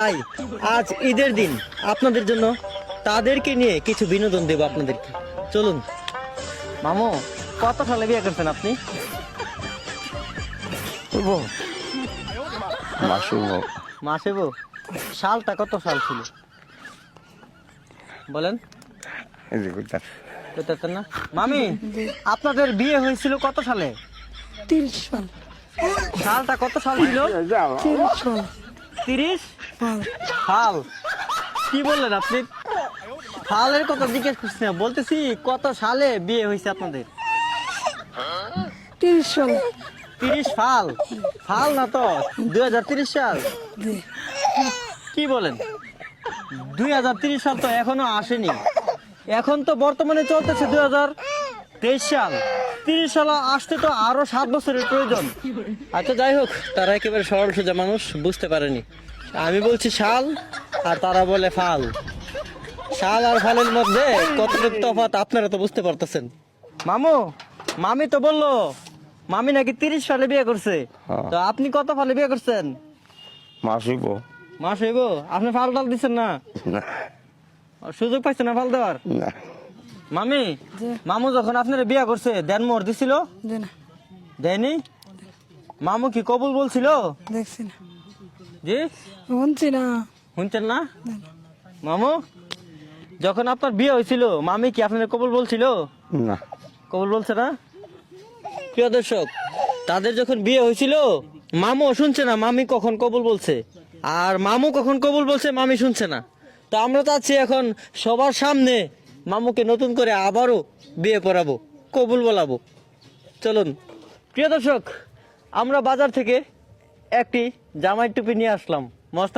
তাই আজ ঈদের দিন আপনাদের জন্য তাদেরকে নিয়ে কিছু বিনোদন দেব আপনাদেরকে। চলুন। মামু কত সালে বিয়ে করছেন আপনি? মাসে বউ সালটা কত সাল ছিল? বলেন। না? মামি আপনাদের বিয়ে হয়েছিল কত সালে? তিরিশ সাল। সালটা কত সাল ছিল? তিরিশ সাল। তিরিশ? ফাল। কি বললেন আপনি? ফালের কথা জিজ্ঞেস করছি না বলতেছি কত সালে বিয়ে হয়েছে আপনাদের? তিরিশ সাল। তিরিশ ফাল? ফাল না তো দুই হাজার তিরিশ সাল। কি বলেন? দুই হাজার তিরিশ সাল তো এখনও আসেনি। এখন তো বর্তমানে চলতেছে দুই হাজার তেইশ সাল। তিরিশ সাল আসতে তো আরও সাত বছরের প্রয়োজন। আচ্ছা যাই হোক তারা একেবারে সরল সোজা মানুষ বুঝতে পারেনি। আমি বলছি শাল আর তারা বলে ফাল। শাল আর ফালের মধ্যে কতটুকু তফাৎ আপনারা তো বুঝতে পারতেছেন। মামু মামি তো বলল মামি নাকি তিরিশ সালে বিয়ে করছে। হ্যাঁ। তো আপনি কত সালে বিয়ে করছেন? মাসুব মাস হইব? আপনি ফাল টাল দিচ্ছেন না? না। সুযোগ পাইছেন না ফাল দেওয়ার? না। মামি মামু যখন আপনার বিয়া করছে দেন মোর দিছিল? না। দেয়নি? মামু কি কবুল বলছিল? দেখছি না। জি? শুনছি না। শুনছেন না? মামু যখন আপনার বিয়ে হয়েছিল মামি কি আপনার কবুল বলছিল? না। কবুল বলছে না? প্রিয় দর্শক তাদের যখন বিয়ে হয়েছিল মামু শুনছে না মামি কখন কবুল বলছে। আর মামু কখন কবুল বলছে মামি শুনছে না। তো আমরা চাচ্ছি এখন সবার সামনে মামুকে নতুন করে আবারও বিয়ে করাবো, কবুল বলাবো। চলুন। প্রিয় দর্শক, আমরা বাজার থেকে একটি জামাই টুপি নিয়ে আসলাম। মস্ত